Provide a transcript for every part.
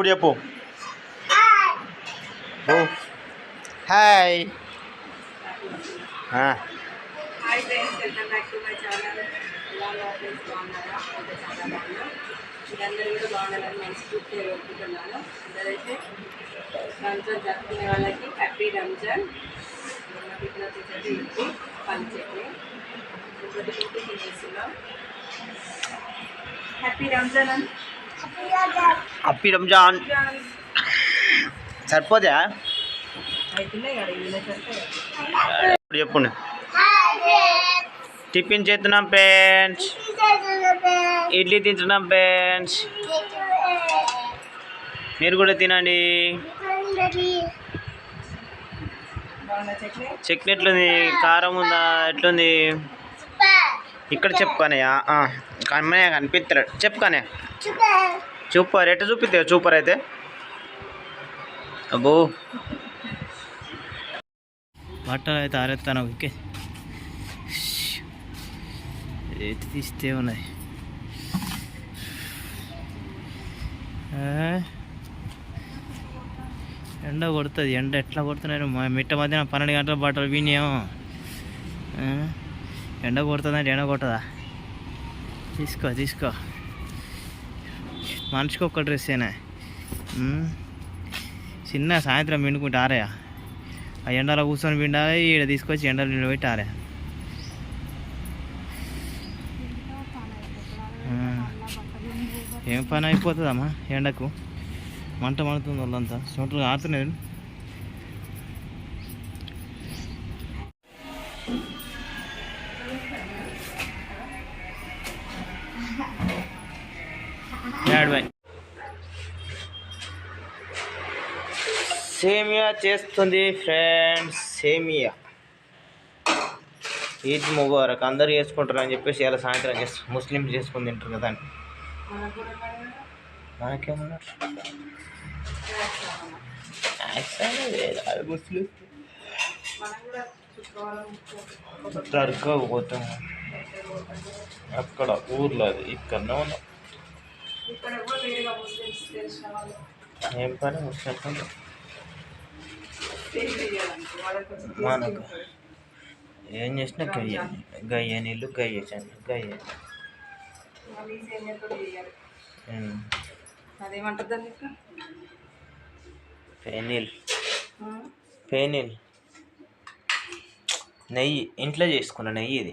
ఇప్పుడు చెప్పు ఓ హాయ్ ఆ, hi friends welcome back to my channel ఎలా ఫ్రెండ్స్ బాగున్నారా అయితే చాలా బాగున్నా మీరందరూ కూడా బాగుండాలని మనస్ఫూర్తిగా కోరుకుంటున్నాను అందరైతే రంజాన్ జరుపుకునే వాళ్ళకి హ్యాపీ రంజాన్ నాకు ఇక్కడ వచ్చేసరికి ఇడ్లీ పని చట్నీ ఇంకోటి ఇంటి తినేస్తున్నాం హ్యాపీ రంజాన్ అని హ్యాపీ రంజాన్. సరిపోదా? ఇప్పుడు చెప్పండి. టిఫిన్ చేస్తున్నాం ఫ్రెండ్స్. ఇడ్లీ తింటున్నాం ఫ్రెండ్స్. మీరు కూడా తినండి. చట్నీ ఎట్లుంది? కారం ఉందా? ఎట్లుంది? ఇక్కడ చెప్పుకానయ్యా అమ్మయ్య కనిపిస్తాడు చెప్పుకోనే సూపర్ ఎట్ట చూపిస్తావు సూపర్ అయితే? అబ్బో. బట్టలు అయితే ఆరేస్తాను ఓకే ఎత్తి తీస్తే ఉన్నాయి. ఎండ కొడుతుంది ఎండ ఎట్లా కొడుతున్నారు మా మిట్ట మధ్యన పన్నెండు గంటల బట్టలు వినియం? ఎండ కొడుతుందంటే ఎండ కొట్టదా? తీసుకో తీసుకో. మనిషికి ఒక్క డ్రెస్సేనా ఉమ్. చిన్న సాయంత్రం పిండుకుంటే ఆరయా? ఆ ఎండలో కూర్చొని పిండాలి ఈడ తీసుకొచ్చి ఎండలో నిలబెట్టి ఆరా ఏం పని అయిపోతుందమ్మా ఎండకు? మంట మండుతుంది వాళ్ళంతా చెమటలు ఆడుతున్నాయి బాయ్ సేమియా చేస్తుంది ఫ్రెండ్స్ సేమియా. ఈద్ ముబారక్. అందరూ చేసుకుంటారు అని చెప్పేసి ఇలా సాయంత్రం చేస్తారు ముస్లిమ్స్ చేసుకుని తింటారు కదా అని. మనకు ముస్లిం. పోతాం. అక్కడ ఊర్లో అది ఇక్కడ ఉన్నాం. ఇక్కడ కూడా వేరేగా ముస్లిమ్స్ తెలిసిన వాళ్ళు. ఏం పని? మనకు. ఏం చేసినా గయ్య. గయ్య నీళ్ళు గయ్య చని గయ్య. పెనిల్. నెయ్యి. ఇంట్లో చేసుకున్న నెయ్యి ఇది.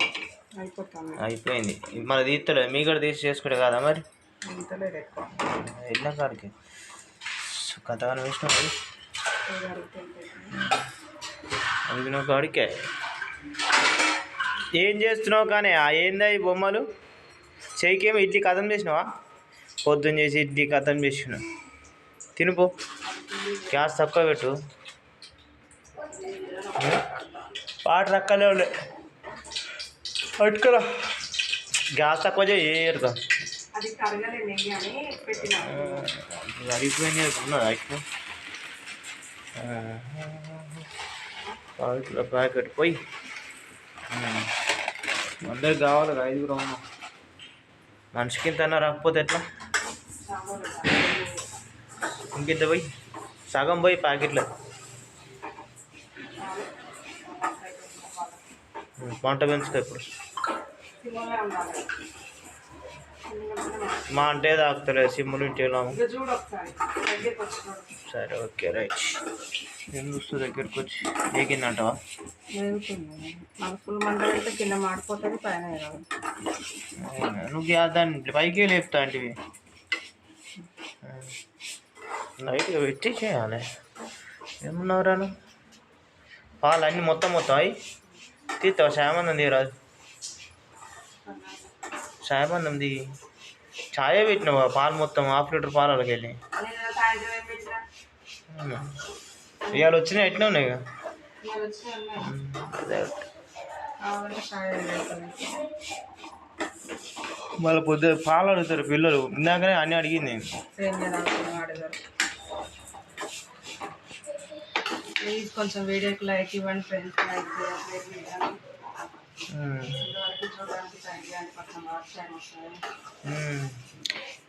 అయిపోయింది. మన తీస్తాడు మీ కూడా తీసి చేసుకుంటే కదా మరి? ఇంతలేదు ఎక్కువ. వెళ్ళిన కాడికి కథగానే వేసినావు మరి కాడికే ఏం చేస్తున్నావు కానీ ఆ ఏందా ఈ బొమ్మలు? చెయ్యికేమి ఇడ్లీ కథం చేసినావా? పొద్దున్న చేసి ఇడ్లీ కథం చేసినావు. తినుపో గ్యాస్ తక్కువ పెట్టు. పాట రక్కలే ఉండే పట్టుకురా. గ్యాస్ తక్కువ చేయరుగా అది కరగలే నెయ్యి అని పెట్టిన. అరిగిపోయినాయి ఉన్నదా ఇప్పుడు పావుకిలో ప్యాకెట్ పోయి. అందరికి కావాలి ఐదుగురు ఉన్నాం మనిషికి ఇంత రాకపోతే ఎట్లా? ఇంకింత పోయి? సగం పోయి ప్యాకెట్లో. పంట పెంచుకో ఇప్పుడు. మా అంటే తాగుతలేదు సిమ్ములు ఇంటి సరే ఓకే రైట్. నేను చూస్తూ దగ్గరికి వచ్చి ఏగిందంటావా కింద మాడిపోతుంది పైన నువ్వు దాన్ని పైకి లేపుతా అంటివి. లైట్గా పెట్టి చేయాలి. ఏమన్నావురా పాలు అన్నీ మొత్తం మొత్తం అవి తీస్తావా? సాయమందం దిగరాదు సాయమందం దిగి ఛాయే పెట్టినావా పాలు మొత్తం హాఫ్ లీటర్ పాలు వాళ్ళకి వెళ్ళి ఇవాళ వచ్చినా ఎట్లా ఉన్నాయి మళ్ళీ పొద్దు పాలు అడుగుతారు పిల్లలు. ఇందాకనే అన్ని అడిగింది ప్లీజ్ కొంచెం వీడియోకి లైక్ ఇవ్వండి ఫ్రెండ్స్ లైక్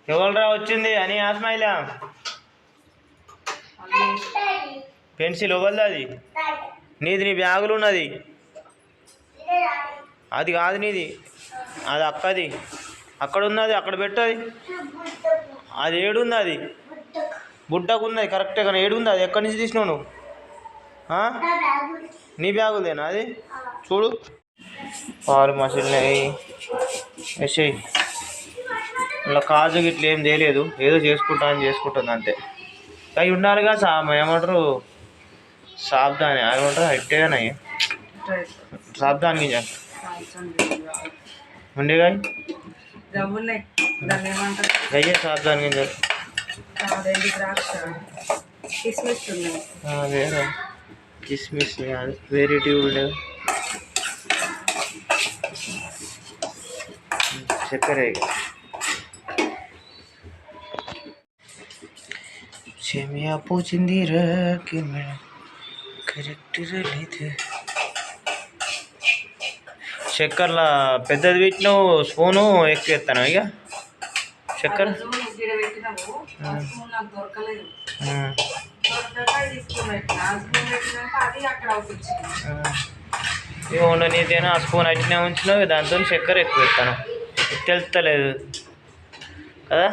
ఎవరురా వచ్చింది? అని ఆస్మాయిలా పెన్సిల్ ఇవ్వదు అది? నీది నీ బ్యాగులు ఉన్నది. అది కాదు నీది. అది అక్కది. అక్కడ ఉన్నది అక్కడ పెట్టది. అది ఏడుంది అది బుట్టకు ఉన్నది కరెక్టే కానీ ఏడుంది అది ఎక్కడి నుంచి తీసినావు నువ్వు? నీ బ్యాగులేనా అది? చూడు. పాలు మసిలినాయి. వేసేయి ఇలా కాజు గిట్ల ఏం చేయలేదు ఏదో చేసుకుంటా అని చేసుకుంటుంది అంతే. అవి ఉండాలిగా సా ఏమంటారు? సాబ్దాని అవి ఉంటారు అట్టేగానే సాబ్దాని గింజ. ఉండేగా గవ్వున్నాయి దాన్ని ఏమంటారు? గయ్యే సాబ్దాని కిస్మిస్ వేరే. కిస్మిస్ కాదు వెరైటీ ఉండేవి చక్కెర. సేమియా పోచింది రాకి కరెక్ట్ లేదు చక్కెరలా పెద్దది పెట్టినావు స్పూను ఎక్కువ ఎత్తాను ఇక. చక్కెర. గిడ పెట్టినాము ఆ స్పూన్ అట్నే ఉంచినావు దాంతో చక్కెర ఎక్కువ ఎత్తాను తెలుస్తలేదు కదా?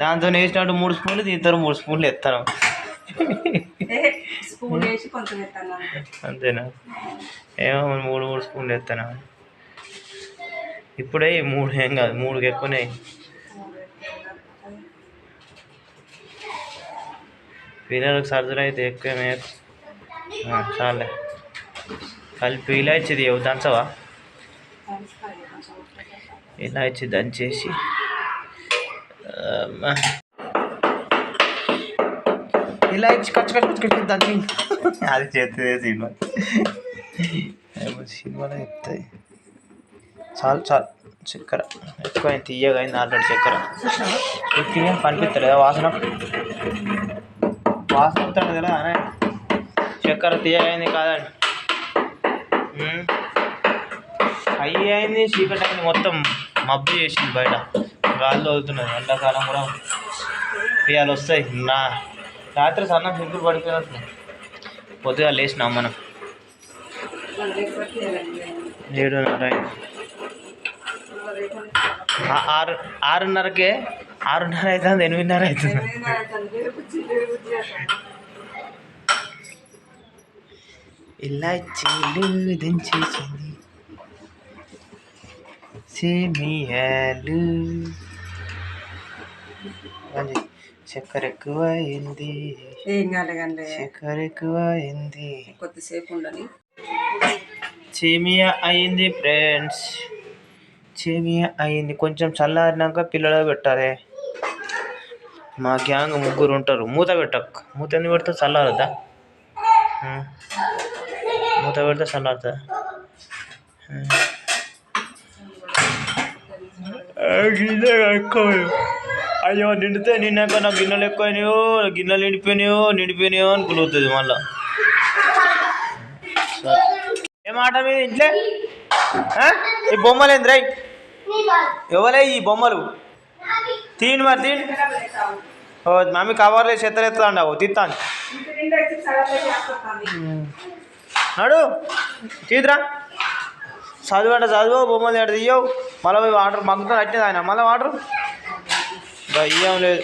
దాంతో వేసినట్టు మూడు స్పూన్లు దీంతో మూడు స్పూన్లు ఎత్తాను? అంతేనా? ఏమో మూడు మూడు స్పూన్లు ఎత్తాను? ఇప్పుడే మూడు ఏం కాదు మూడుకి ఎక్కువనే పిల్లలకు సర్దులు అయితే ఎక్కువనే చాలే. కలిపి ఇలాచి దంచవా? ఇలాచి దంచేసి. ఇలాచి కచ్చు కచ్చు కచ్చు దంచి అది చేస్తుంది సినిమా సినిమాలో చెప్తాయి చాలు చాలు చక్కెర ఎక్కువ తీయగా అయింది ఆల్రెడీ చక్కెర తీయ పనిపిస్తలేదా వాసన వాసన వస్తాడు కదా అనే చక్కెర తీయగా అయింది కాదండి. అయ్యి అయింది చీకటి అయింది మొత్తం మబ్బు చేసింది బయట. గాలి తోలుతున్నాయి ఎండాకాలం కూడా ఇవాళ వస్తాయి. నా రాత్రి సన్న సింపుల్ పడిపోయినట్టు. పొద్దుగా లేచినాం మనం ఏడున్నర ఆరు ఆరున్నరకే ఆరున్నర అవుతుంది ఎనిమిదిన్నర అవుతుంది ఇలా చెల్లి దించేసింది సేమియాలు అది చక్కెర ఎక్కువ అయింది ఏం కాలేదండి చక్కెర ఎక్కువ అయింది కొద్దిసేపు ఉండని సేమియా అయింది ఫ్రెండ్స్. సేమియా అయింది. కొంచెం చల్లారినాక పిల్లలు పెట్టాలి. మా గ్యాంగ్ ముగ్గురు ఉంటారు. మూత పెట్టకు. మూత ఎందుకు పెడితే చల్లారద్దా? ఆ. మూత పెడితే చల్లారుతుందా అయ్యో నిండితే నిన్నాక నా గిన్నెలు ఎక్కువైనాయో గిన్నెలు నిండిపోయినాయో నిండిపోయినాయో అని కులుగుతుంది మళ్ళా. ఏమాట ఆట మీద ఇంట్లో? ఈ బొమ్మలు ఏంది రై? ఎవరే ఈ బొమ్మలు? తిని మరి తిని ఓ మమ్మీ కవర్లే చెత్తలు ఎత్తాండావు తీస్తాను నడు తీద్రా చదువు అంటే చదువు బొమ్మలు అంటే తీయవు. మళ్ళీ పోయి వాటర్ మగ్గుతాను అట్టింది ఆయన మళ్ళీ వాటర్ ఇయ్యం లేదు